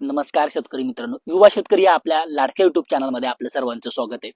नमस्कार शेतकरी मित्रांनो. युवा शेतकरी या आपल्या लाडक्या युट्यूब चॅनलमध्ये आपलं सर्वांचं स्वागत आहे.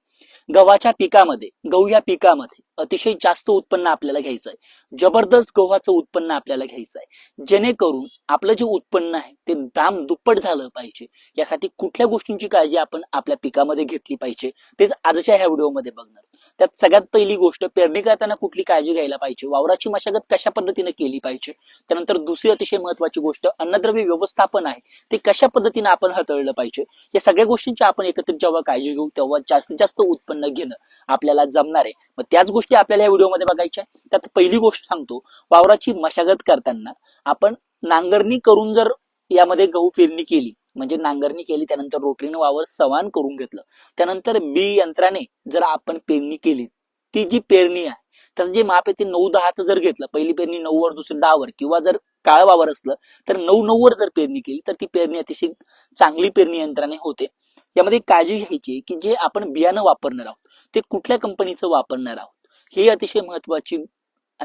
गव्हाच्या पिकामध्ये गहू या पिकामध्ये अतिशय जास्त उत्पन्न आपल्याला घ्यायचं आहे. जबरदस्त गव्हाचं उत्पन्न आपल्याला घ्यायचं आहे. जेणेकरून आपलं जे उत्पन्न आहे ते दाम दुप्पट झालं पाहिजे. यासाठी कुठल्या गोष्टींची काळजी आपण आपल्या पिकामध्ये घेतली पाहिजे तेच आजच्या ह्या व्हिडिओमध्ये बघणार. त्यात सगळ्यात पहिली गोष्ट पेरणी करताना कुठली काळजी घ्यायला पाहिजे? वावराची मशागत कशा पद्धतीने केली पाहिजे? त्यानंतर दुसरी अतिशय महत्वाची गोष्ट अन्नद्रव्य व्यवस्थापन आहे. ते कशा पद्धतीने आपण हाताळलं पाहिजे? या सगळ्या गोष्टींची आपण एकत्रित जेव्हा काळजी घेऊ तेव्हा जास्तीत जास्त उत्पन्न घेणं आपल्याला जमणार आहे. मग त्याच गोष्टी आपल्याला या व्हिडिओमध्ये बघायच्या त्यात पहिली गोष्ट सांगतो वावराची मशागत करताना आपण नांगरणी करून जर यामध्ये गहू पेरणी केली म्हणजे नांगरणी केली त्यानंतर रोटरीने वावर सवान करून घेतलं. त्यानंतर बी यंत्राने जर आपण पेरणी केली ती जी पेरणी आहे त्याचं जे माप आहे ते नऊ दहाचं जर घेतलं पहिली पेरणी नऊ वर दुसरी दहावर किंवा जर काळ वावर असलं तर नऊ नऊ वर जर पेरणी केली तर ती पेरणी अतिशय चांगली पेरणी यंत्राने होते. यामध्ये काळजी घ्यायची की जे आपण बियाणं वापरणार आहोत ते कुठल्या कंपनीचं वापरणार आहोत ही अतिशय महत्वाची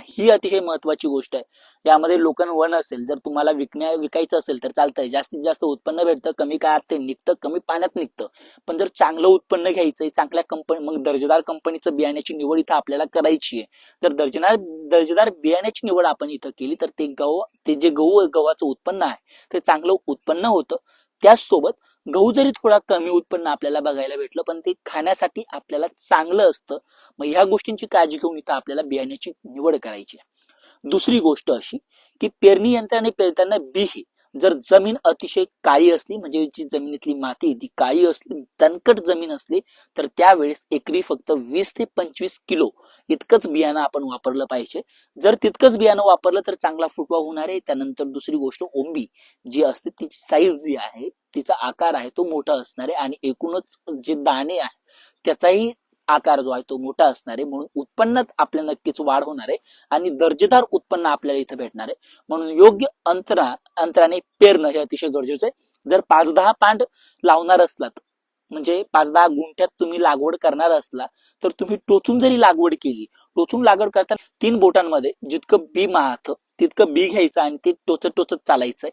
ही अतिशय महत्वाची गोष्ट आहे. यामध्ये लोकन वन असेल जर तुम्हाला विकण्या विकायचं असेल तर चालतंय. जास्तीत जास्त उत्पन्न भेटतं कमी काळात ते निघतं कमी पाण्यात निघतं. पण जर चांगलं उत्पन्न घ्यायचंय चांगल्या कंपनी मग दर्जेदार कंपनीचं बियाण्याची निवड इथं आपल्याला करायची आहे. जर दर्जेदार दर्जेदार बियाण्याची निवड आपण इथं केली तर ते गहू ते जे गहू गव्हाचं उत्पन्न आहे ते चांगलं उत्पन्न होतं. त्याचसोबत गहू जरी थोडा कमी उत्पन्न आपल्याला बघायला भेटलं पण ते खाण्यासाठी आपल्याला चांगलं असतं. मग ह्या गोष्टींची काळजी घेऊन इथं आपल्याला बियाण्याची निवड करायची दुसरी गोष्ट अशी की पेरणी यंत्राने पेरताना बी जर जमीन अतिशय काळी असली म्हणजे जी जमिनीतली माती ती काळी असली दणकट जमीन असली तर त्यावेळेस एकरी फक्त वीस ते पंचवीस किलो इतकंच बियाणं आपण वापरलं पाहिजे. जर तितकंच बियाणं वापरलं तर चांगला फुटवा होणार आहे. त्यानंतर दुसरी गोष्ट ओंबी जी असते तिची साईज जी आहे तिचा आकार आहे तो मोठा असणार आहे. आणि एकूणच जे दाणे आहे त्याचाही आकार जो आहे तो मोठा असणार आहे म्हणून उत्पन्नात आपल्या नक्कीच वाढ होणार आहे आणि दर्जेदार उत्पन्न आपल्याला इथं भेटणार आहे. म्हणून योग्य अंतरा अंतराने पेरणं हे अतिशय गरजेचं आहे. जर पाच दहा पांड लावणार असलात म्हणजे पाच दहा गुंठ्यात तुम्ही लागवड करणार असला तर तुम्ही टोचून जरी लागवड केली टोचून लागवड करताना तीन बोटांमध्ये जितकं बी माहत तितकं बी घ्यायचं आणि ते टोचत टोचत चालायचंय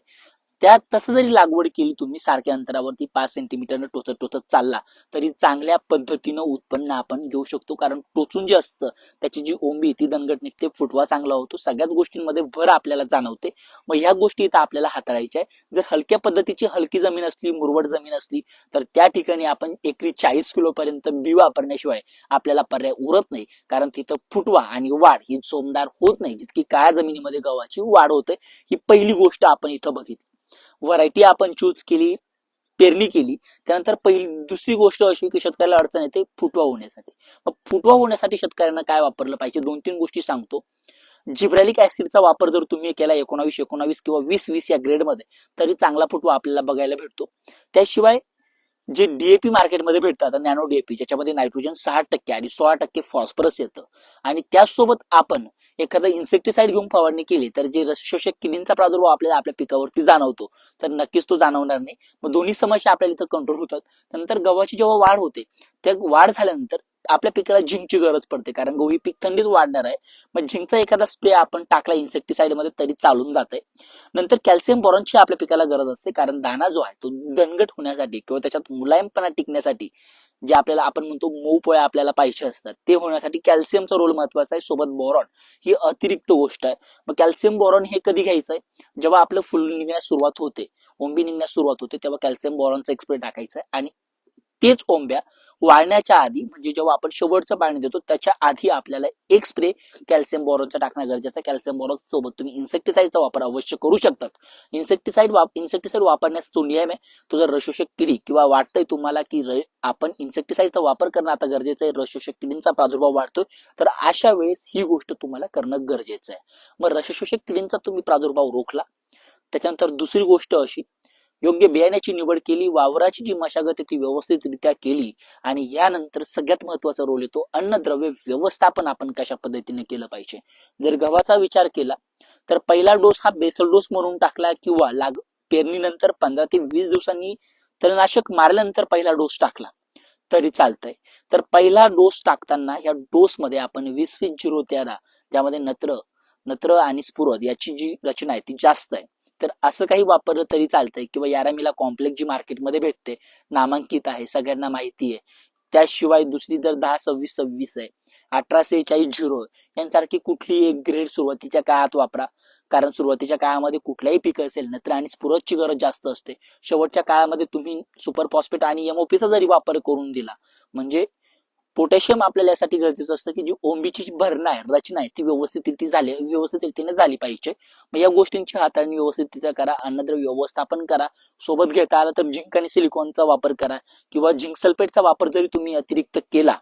त्यात तसं जरी लागवड केली तुम्ही सारख्या अंतरावरती पाच सेंटीमीटरनं टोचत टोचत चालला तरी चांगल्या पद्धतीनं उत्पन्न आपण घेऊ शकतो. कारण टोचून जे असतं त्याची जी ओंबी ती दणगट निघते फुटवा चांगला होतो. सगळ्याच गोष्टींमध्ये भर आपल्याला जाणवते. मग ह्या गोष्टी इथं आपल्याला हाताळायच्या आहे जर हलक्या पद्धतीची हलकी जमीन असली मुरवड जमीन असली तर त्या ठिकाणी आपण एकरी चाळीस किलो पर्यंत बी वापरण्याशिवाय आपल्याला पर्याय उरत नाही. कारण तिथं फुटवा आणि वाढ ही जोमदार होत नाही. जितकी काळ्या जमिनीमध्ये गव्हाची वाढ होते ही पहिली गोष्ट आपण इथं बघितली. व्हरायटी आपण चूज केली पेरणी केली त्यानंतर पहिली दुसरी गोष्ट अशी की शेतकऱ्याला अडचण येते फुटवा होण्यासाठी. मग फुटवा होण्यासाठी शेतकऱ्यांना काय वापरलं पाहिजे? दोन तीन गोष्टी सांगतो. जिब्रॅलिक ऍसिडचा वापर जर तुम्ही केला एकोणावीस एकोणावीस किंवा वीस वीस या ग्रेडमध्ये तरी चांगला फुटवा आपल्याला बघायला भेटतो. त्याशिवाय जे डीएपी मार्केटमध्ये भेटतात नॅनो डीएपी ज्याच्यामध्ये नायट्रोजन सहा टक्के आणि सोळा टक्के फॉस्फरस येतं. आणि त्याचसोबत आपण एखादं इन्सेक्टिसाइड घेऊन फवारणी केली तर जे रसशोषक किडींचा प्रादुर्भाव आपल्याला आपल्या पिकावरती जाणवतो तर नक्कीच तो जाणवणार नाही. मग दोन्ही समस्या आपल्याला इथं कंट्रोल होतात. त्यानंतर गव्हाची जेव्हा वाढ होते त्या वाढ झाल्यानंतर आपल्या पिकाला झिंकची गरज पडते कारण गहू पीक थंडीत वाढणार आहे. मग झिंकचा एखादा स्प्रे आपण टाकला इन्सेक्टिसाइडमध्ये तरी चालून जाते. नंतर कॅल्शियम बॉरॉनची आपल्या पिकाला गरज असते कारण दाना जो आहे तो दणगट होण्यासाठी किंवा त्याच्यात मुलायमपणा टिकण्यासाठी जे आपल्याला आपण म्हणतो मऊ पोळ्या आपल्याला पाहिजे असतात ते होण्यासाठी कॅल्शियमचा रोल महत्त्वाचा आहे. सोबत बोरॉन ही अतिरिक्त गोष्ट आहे. मग कॅल्शियम बोरॉन हे कधी घ्यायचं आहे? जेव्हा आपलं फुल निघण्यास सुरुवात होते ओंबी निघण्यास सुरुवात होते तेव्हा कॅल्शियम बोरॉनचा एक्सप्रे स्प्रे टाकायचा आहे. आणि तेच ओंब्या वाळण्याच्या आधी म्हणजे जेव्हा आपण शेवटचं पाणी देतो त्याच्या आधी आपल्याला एक स्प्रे कॅल्शियम बोरॉनचा टाकणं गरजेचं आहे. कॅल्शियम बोरॉन सोबत तुम्ही इन्सेक्टिसाईडचा वापर अवश्य करू शकतात. इन्सेक्टिसाईड वाप इन्सेक्टिसाईड वापरण्याचा तो नियम आहे तो जर रशोषक किडी किंवा वाटतंय तुम्हाला की आपण इन्सेक्टिसाईडचा वापर करणं आता गरजेचं आहे रशोषक किडींचा प्रादुर्भाव वाढतोय तर अशा वेळेस ही गोष्ट तुम्हाला करणं गरजेचं आहे. मग रसशोषक किडींचा तुम्ही प्रादुर्भाव रोखला. त्याच्यानंतर दुसरी गोष्ट अशी योग्य बियाण्याची निवड केली वावराची जी मशागत आहे ती व्यवस्थितरित्या केली आणि यानंतर सगळ्यात महत्त्वाचा रोल येतो अन्नद्रव्य व्यवस्थापन आपण कशा पद्धतीने केलं पाहिजे. जर गव्हाचा विचार केला तर पहिला डोस हा बेसल डोस म्हणून टाकला किंवा लाग पेरणीनंतर पंधरा ते वीस दिवसांनी तणनाशक मारल्यानंतर पहिला डोस टाकला तरी चालतंय. तर पहिला डोस टाकताना या डोस मध्ये आपण वीस वीस झिरो तेरा ज्यामध्ये नत्र नत्र आणि स्फुरद याची जी रचना आहे ती जास्त आहे. तर असं काही वापरलं तरी चालतंय किंवा यारामीला कॉम्प्लेक्स जी मार्केटमध्ये भेटते नामांकित आहे सगळ्यांना माहिती आहे. त्याशिवाय दुसरी जर दहा सव्वीस सव्वीस आहे. अठरा सेहेचाळीस झिरो यांसारखी कुठली एक ग्रेड सुरुवातीच्या काळात वापरा. कारण सुरुवातीच्या काळामध्ये कुठल्याही पीक असेल ना तर आणि स्पुरतची गरज जास्त असते. शेवटच्या काळामध्ये तुम्ही सुपर फॉस्फेट आणि एमओपीचा जरी वापर करून दिला म्हणजे पोटॅशियम आपल्याला यासाठी गरजेचं असतं की जी ओंबीची जी भरणा आहे रचना आहे ती व्यवस्थित रीती झाली व्यवस्थित रीतीने झाली पाहिजे. मग या गोष्टींची हाताळणी व्यवस्थित करा अन्नद्रव्य व्यवस्थापन करा सोबत घेता आला तर झिंक आणि सिलिकॉनचा वापर करा किंवा झिंक सल्फेटचा वापर जरी तुम्ही अतिरिक्त केला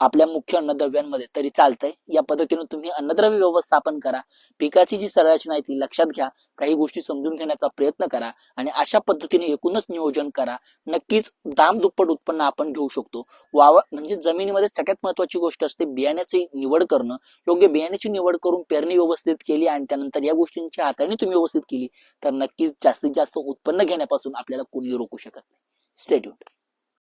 आपल्या मुख्य अन्नद्रव्यांमध्ये तरी चालतंय. या पद्धतीने तुम्ही अन्नद्रव्य व्यवस्थापन करा. पिकाची जी संरचना आहे ती लक्षात घ्या. काही गोष्टी समजून घेण्याचा प्रयत्न करा आणि अशा पद्धतीने एकूणच नियोजन करा. नक्कीच दाम दुप्पट उत्पन्न आपण घेऊ शकतो. वावर म्हणजे जमिनीमध्ये सगळ्यात महत्वाची गोष्ट असते बियाण्याची निवड करणं. योग्य बियाण्याची निवड करून पेरणी व्यवस्थित केली आणि त्यानंतर या गोष्टींची हाताळणी तुम्ही व्यवस्थित केली तर नक्कीच जास्तीत जास्त उत्पन्न घेण्यापासून आपल्याला कोणी रोखू शकत नाही. स्टेट्यूट